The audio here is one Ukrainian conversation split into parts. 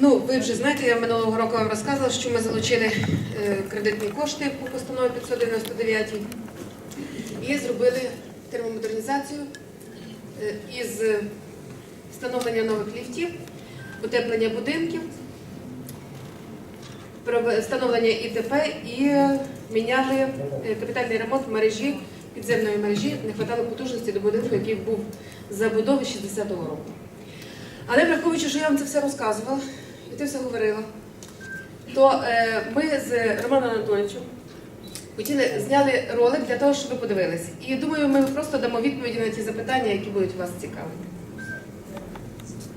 Ну, ви вже знаєте, я минулого року вам розказувала, що ми залучили е, кредитні кошти по постанові 599 і зробили термомодернізацію е, із встановлення нових ліфтів, утеплення будинків, встановлення ІТП і міняли е, капітальний ремонт мережі, підземної мережі. Не вистачало потужності до будинку, який був забудови 60-го року. Але враховуючи, що я вам це все розказувала, і ти все говорила, то е, ми з Романом Анатолійовичем хотіли зняли ролик для того, щоб ви подивилися. І думаю, ми просто дамо відповіді на ті запитання, які будуть вас цікавити.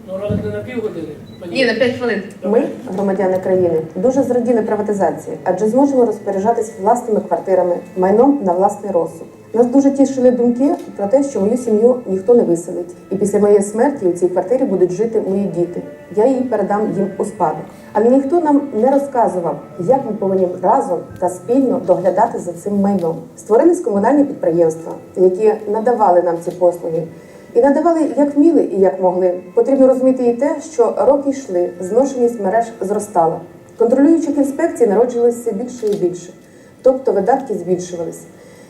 Ну, ролик не на півгодини. Ні, на 5 хвилин. Ми, громадяни країни, дуже зраділи приватизації, адже зможемо розпоряджатись власними квартирами, майном на власний розсуд. Нас дуже тішили думки про те, що мою сім'ю ніхто не виселить, і після моєї смерті у цій квартирі будуть жити мої діти. Я її передам їм у спадок. Але ніхто нам не розказував, як ми повинні разом та спільно доглядати за цим майном. Створились комунальні підприємства, які надавали нам ці послуги. І надавали як вміли і як могли. Потрібно розуміти і те, що роки йшли, зношеність мереж зростала. Контролюючих інспекцій народжувалося все більше і більше, тобто видатки збільшувались.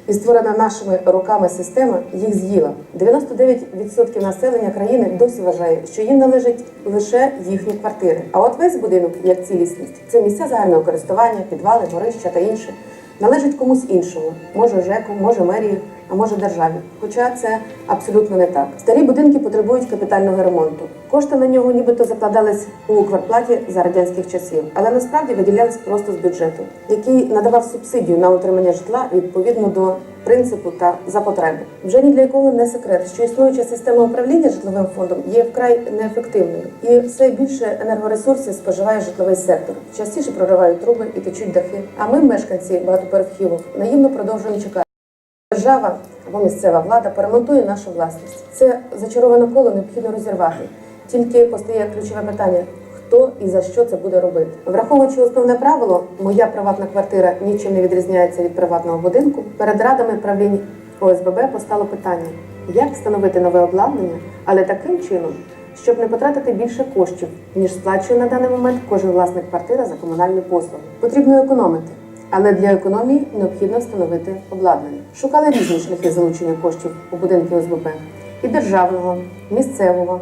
І створена нашими руками система їх з'їла. 99% населення країни досі вважає, що їм належать лише їхні квартири. А от весь будинок, як цілісність, це місця загального користування, підвали, горища та інше, належить комусь іншому, може ЖЕКу, може мерії, а може державі. Хоча це абсолютно не так. Старі будинки потребують капітального ремонту. Кошти на нього нібито закладались у квартплаті за радянських часів, але насправді виділялись просто з бюджету, який надавав субсидію на утримання житла відповідно до принципу та за потреби. Вже ні для якого не секрет, що існуюча система управління житловим фондом є вкрай неефективною, і все більше енергоресурсів споживає житловий сектор. Частіше проривають труби і течуть дахи. А ми, мешканці багатоповерхівок, наївно продовжуємо чекати. Держава або місцева влада поремонтує нашу власність. Це зачароване коло необхідно розірвати. Тільки постає ключове питання: хто і за що це буде робити. Враховуючи основне правило, моя приватна квартира нічим не відрізняється від приватного будинку. Перед радами правлінь ОСББ постало питання: як встановити нове обладнання, але таким чином, щоб не потратити більше коштів, ніж сплачує на даний момент кожен власник квартири за комунальні послуги. Потрібно економити. Але для економії необхідно встановити обладнання. Шукали різні шляхи залучення коштів у будинки ОСББ і державного, місцевого,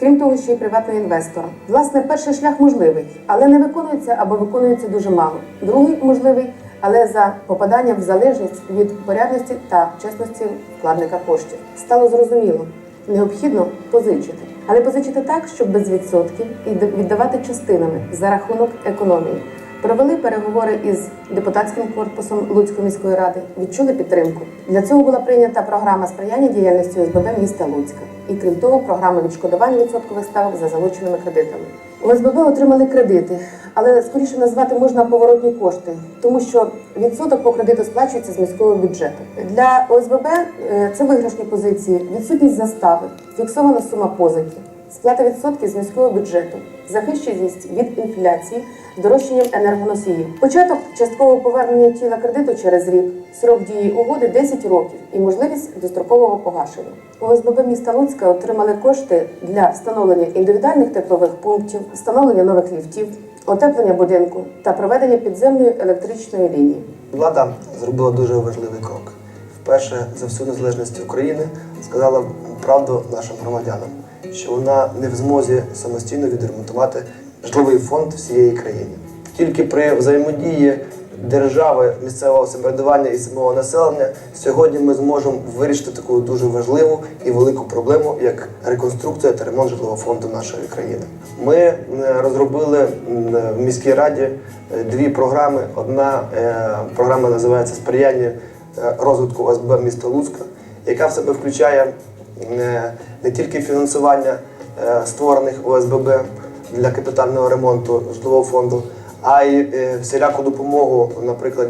крім того, ще й приватного інвестора. Власне, перший шлях можливий, але не виконується або виконується дуже мало. Другий можливий, але за попаданням в залежність від порядності та чесності вкладника коштів. Стало зрозуміло, необхідно позичити. Але позичити так, щоб без відсотків і віддавати частинами за рахунок економії. Провели переговори із депутатським корпусом Луцької міської ради, відчули підтримку. Для цього була прийнята програма сприяння діяльності ОСББ міста Луцька. І крім того, програма відшкодування відсоткових ставок за залученими кредитами. ОСББ отримали кредити, але скоріше назвати можна поворотні кошти, тому що відсоток по кредиту сплачується з міського бюджету. Для ОСББ е, це виграшні позиції, відсутність застави, фіксована сума позики. Сплата відсотків з міського бюджету, захищеність від інфляції, здорожчанням енергоносіїв. Початок часткового повернення тіла кредиту через рік, срок дії угоди 10 років і можливість дострокового погашення. ОСББ міста Луцька отримали кошти для встановлення індивідуальних теплових пунктів, встановлення нових ліфтів, отеплення будинку та проведення підземної електричної лінії. Влада зробила дуже важливий крок. Вперше за всю незалежність України сказала правду нашим громадянам, що вона не в змозі самостійно відремонтувати житловий фонд всієї країни. Тільки при взаємодії держави, місцевого самоврядування і самого населення сьогодні ми зможемо вирішити таку дуже важливу і велику проблему, як реконструкція та ремонт житлового фонду нашої країни. Ми е, розробили в міській раді е, дві програми. Одна е, програма називається Сприяння е, розвитку ОСБ міста Луцька, яка в себе включає е, не тільки фінансування е, створених ОСББ для капітального ремонту житлового фонду, а й е, всіляку допомогу, наприклад,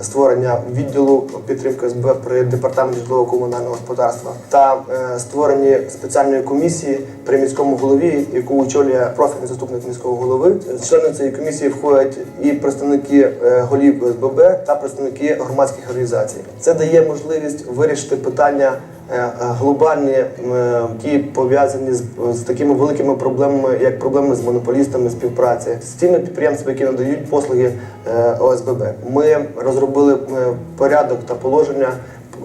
створення відділу підтримки СБ при департаменті житлово-комунального господарства та е, створення спеціальної комісії при міському голові, яку очолює профільний заступник міського голови. Члени цієї комісії входять і представники е, голів СББ та представники громадських організацій. Це дає можливість вирішити питання глобальні, дії ті пов'язані з, з такими великими проблемами, як проблеми з монополістами співпраці, з тими підприємствами, які надають послуги е, ОСББ. Ми розробили е, порядок та положення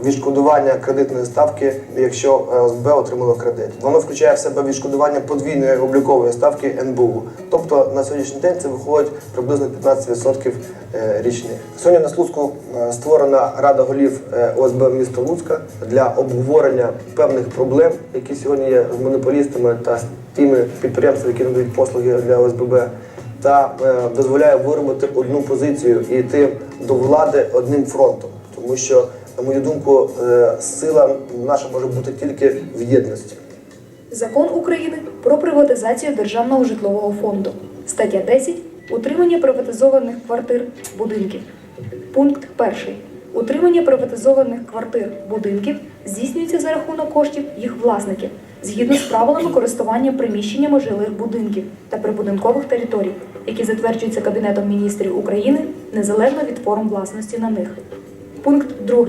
відшкодування кредитної ставки, якщо е, ОСБ отримало кредит. Воно включає в себе відшкодування подвійної облікової ставки НБУ. Тобто на сьогоднішній день це виходить приблизно 15% е, річних. Сьогодні на Слуцьку е, створена рада голів ОСБ міста Луцька для обговорення певних проблем, які сьогодні є з монополістами та з тими підприємствами, які надають послуги для ОСББ. Та дозволяє виробити одну позицію і йти до влади одним фронтом, тому що на мою думку, е, сила наша може бути тільки в єдності. Закон України про приватизацію державного житлового фонду. Стаття 10. Утримання приватизованих квартир будинків. Пункт 1. Утримання приватизованих квартир будинків здійснюється за рахунок коштів їх власників згідно з правилами користування приміщеннями жилих будинків та прибудинкових територій, які затверджуються Кабінетом міністрів України незалежно від форм власності на них. Пункт 2.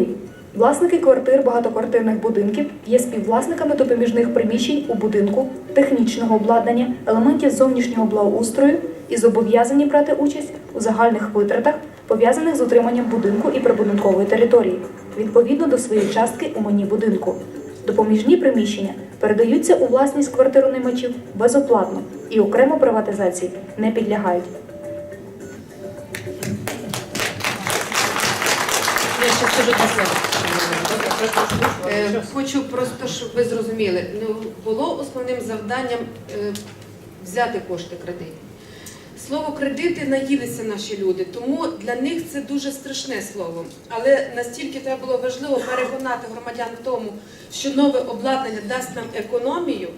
Власники квартир багатоквартирних будинків є співвласниками допоміжних приміщень у будинку, технічного обладнання, елементів зовнішнього благоустрою і зобов'язані брати участь у загальних витратах, пов'язаних з утриманням будинку і прибудинкової території, відповідно до своєї частки у майні будинку. Допоміжні приміщення передаються у власність квартиронаймачів безоплатно і окремо приватизації не підлягають. Два слова. Е, Хочу просто, щоб ви зрозуміли, ну було основним завданням е, взяти кошти кредитні. Слово кредити наїлися наші люди, тому для них це дуже страшне слово. Але настільки треба було важливо переконати громадян в тому, що нове обладнання дасть нам економію.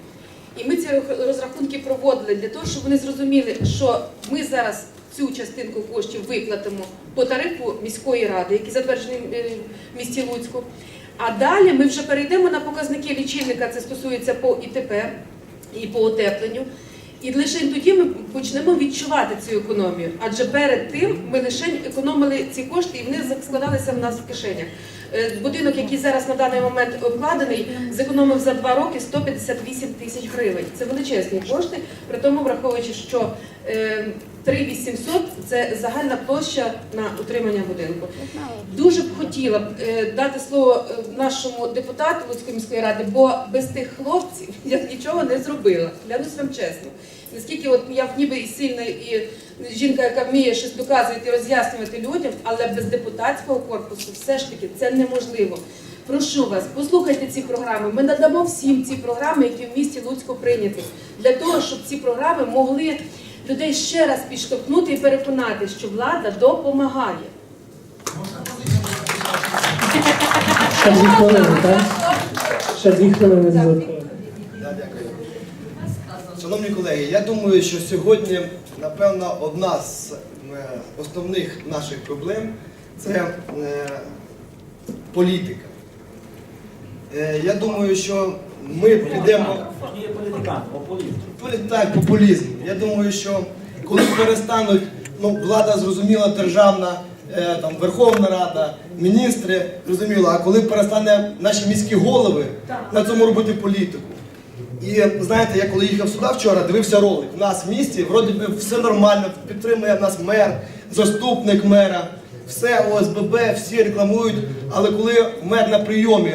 І ми ці розрахунки проводили для того, щоб вони зрозуміли, що ми зараз цю частинку коштів виплатимо по тарифу міської ради, який затверджений е, в місті Луцьку. А далі ми вже перейдемо на показники лічильника, це стосується по ІТП і по отепленню. І лише тоді ми почнемо відчувати цю економію. Адже перед тим ми лише економили ці кошти, і вони складалися в нас в кишенях. Е, Будинок, який зараз на даний момент обкладений, зекономив за два роки 158 тисяч гривень. Це величезні кошти, при тому враховуючи, що е, 3800 – це загальна площа на утримання будинку. Дуже б хотіла б е, дати слово е, нашому депутату Луцької міської ради, бо без тих хлопців я нічого не зробила. Клянусь вам чесно. Наскільки от я ніби і сильна, і жінка, яка вміє щось доказувати роз'яснювати людям, але без депутатського корпусу все ж таки це неможливо. Прошу вас, послухайте ці програми. Ми надамо всім ці програми, які в місті Луцьку прийняті, для того, щоб ці програми могли людей ще раз підштовхнути і переконати, що влада допомагає. Ще дві хвилини, так? Ще дві хвилини. Шановні колеги, я думаю, що сьогодні, напевно, одна з е, основних наших проблем це е, політика. Е, Я думаю, що ми підемо. Так, популізм. Я думаю, що коли перестануть, ну, влада зрозуміла державна, там, Верховна Рада, міністри, зрозуміло, а коли перестане наші міські голови на цьому робити політику. І знаєте, я коли їхав сюди вчора, дивився ролик. У нас в місті вроді би все нормально, підтримує нас мер, заступник мера, все ОСББ, всі рекламують. Але коли мер на прийомі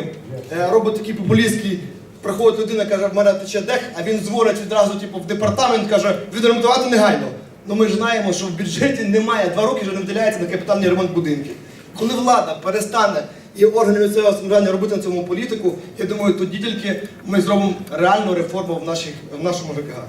е, робить такий популістський, приходить людина, каже, в мене тече дех, а він дзвонить відразу типу, в департамент, каже, відремонтувати негайно. Ну ми ж знаємо, що в бюджеті немає, два роки вже не виділяється на капітальний ремонт будинків. Коли влада перестане і органи місцевого самоврядування робити на цьому політику, я думаю, тоді тільки ми зробимо реальну реформу в, наших, в нашому ЖКГ.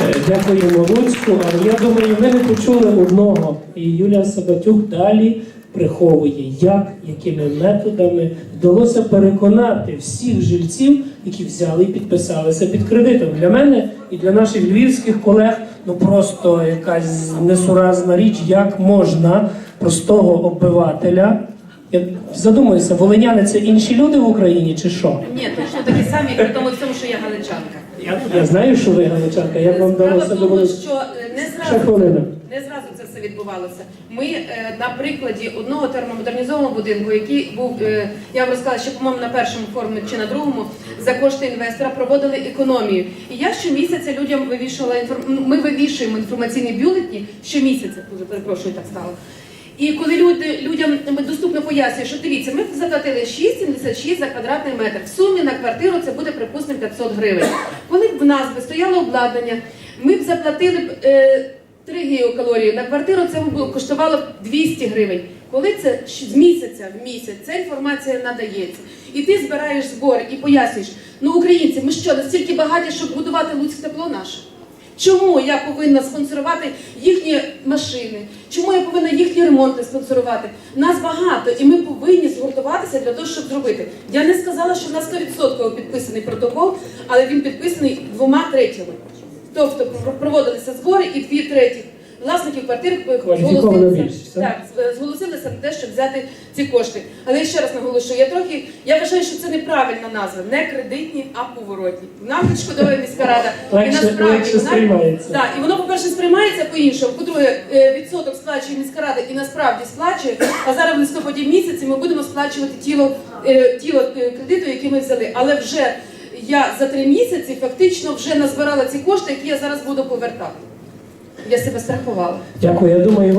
Е, Дякуємо Луцьку, але я думаю, ви не почули одного. І Юлія Сабатюк далі приховує, як, якими методами вдалося переконати всіх жильців, які взяли і підписалися під кредитом. Для мене і для наших львівських колег ну просто якась несуразна річ, як можна простого обивателя. Я задумуюся, волиняни це інші люди в Україні чи що? Ні, точно такі самі, при тому всьому, що я галичанка. Я, я знаю, що ви галичанка, як вам Справа вдалося в тому, що е, не Ще зразу, хвилина. не зразу це все відбувалося. Ми е, на прикладі одного термомодернізованого будинку, який був, е, я вам розказала, що по-моєму на першому форумі чи на другому за кошти інвестора проводили економію. І я щомісяця людям вивішувала інформ... ну, Ми вивішуємо інформаційні бюлетні щомісяця. Дуже перепрошую, так стало. І коли люди людям доступно пояснює, що дивіться, ми заплатили 6,76 за квадратний метр. В сумі на квартиру це буде припустимо 500 гривень. Коли б в нас би стояло обладнання, ми б заплатили б е, 3 гігакалорії на квартиру, це б коштувало б 200 гривень. Коли це з місяця в місяць, ця інформація надається. І ти збираєш збори і пояснюєш, ну українці, ми що, настільки багаті, щоб будувати Луцьк тепло наше? Чому я повинна спонсорувати їхні машини? Чому я повинна їхні ремонти спонсорувати? Нас багато, і ми повинні згуртуватися для того, щоб зробити. Я не сказала, що на 100% підписаний протокол, але він підписаний двома третіми. Тобто пр- проводилися збори, і дві треті власників квартир більшість, так? так, зголосилися на те, щоб взяти ці кошти. Але я ще раз наголошую, я трохи я вважаю, що це неправильна назва, не кредитні, а поворотні. Нам відшкодовує міська рада. Легше- легше вона- Так, і воно, по-перше, сприймається по-іншому. По-друге, е, відсоток сплачує міська рада і насправді сплачує. А зараз в листопаді місяці ми будемо сплачувати тіло, е, тіло е, кредиту, який ми взяли. Але вже я за три місяці фактично вже назбирала ці кошти, які я зараз буду повертати. Я себе страхувала. Дякую. Я думаю,